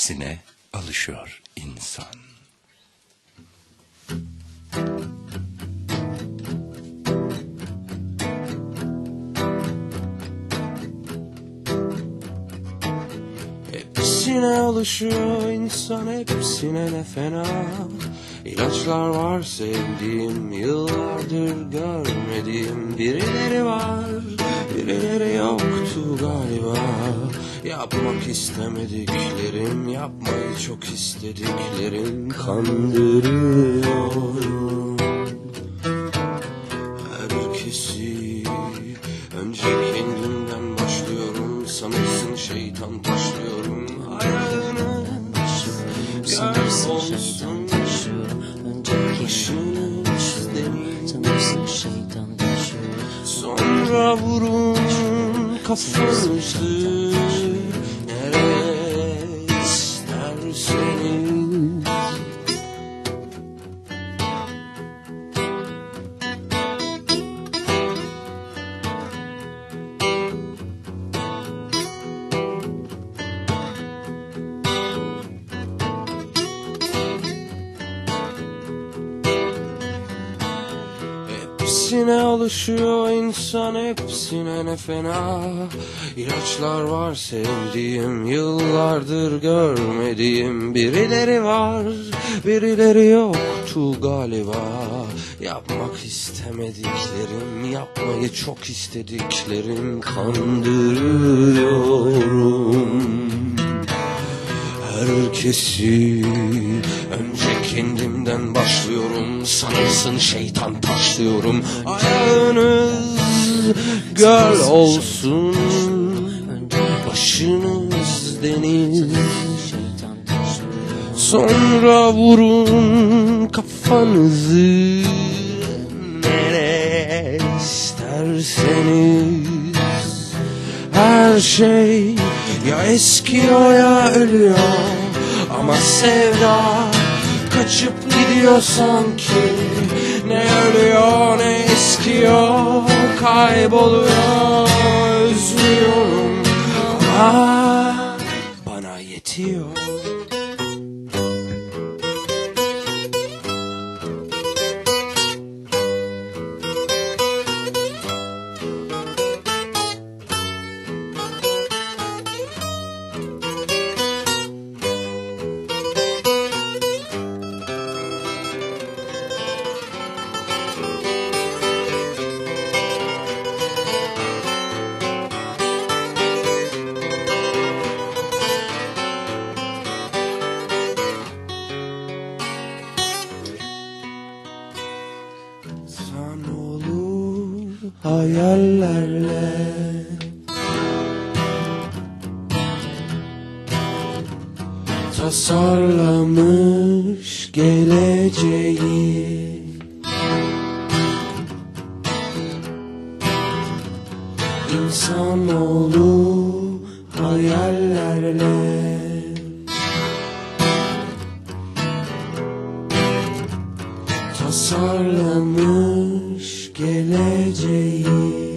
hepsine alışıyor insan. Hepsine alışıyor insan hepsine ne fena İlaçlar var sevdiğim yıllardır görmediğim birileri var Birileri yoktu galiba. Yapmak istemediklerim yapmayı çok istediklerim kandırıyorum Herkesi önce kendimden başlıyorum. Sanırsın şeytan taşlıyorum hayalini Sanırsın şeytan taşıyor Önce kendini düşündüm Sanırsın şeytan sonra vurun kafanızı Hepsine alışıyor insan hepsine ne fena. İlaçlar var sevdiğim yıllardır görmediğim. Birileri var birileri yoktu galiba Yapmak istemediklerim yapmayı çok istediklerim. Kandırıyorum Herkesi önce kendimden başlıyorum sanırsın şeytan taşlıyorum. Ayağınız göl olsun başınız deniz. Sonra vurun kafanızı nereye isterseniz. Her şey ya eskiyor ya ölüyor Ama sevda kaçıp gidiyor sanki. Ne ölüyor ne eskiyor kayboluyor Üzülüyorum ama bana yetiyor San olur hayallerle. Tasarlamış geleceği. İnsanoğlu hayallerle sarlanmış geleceği.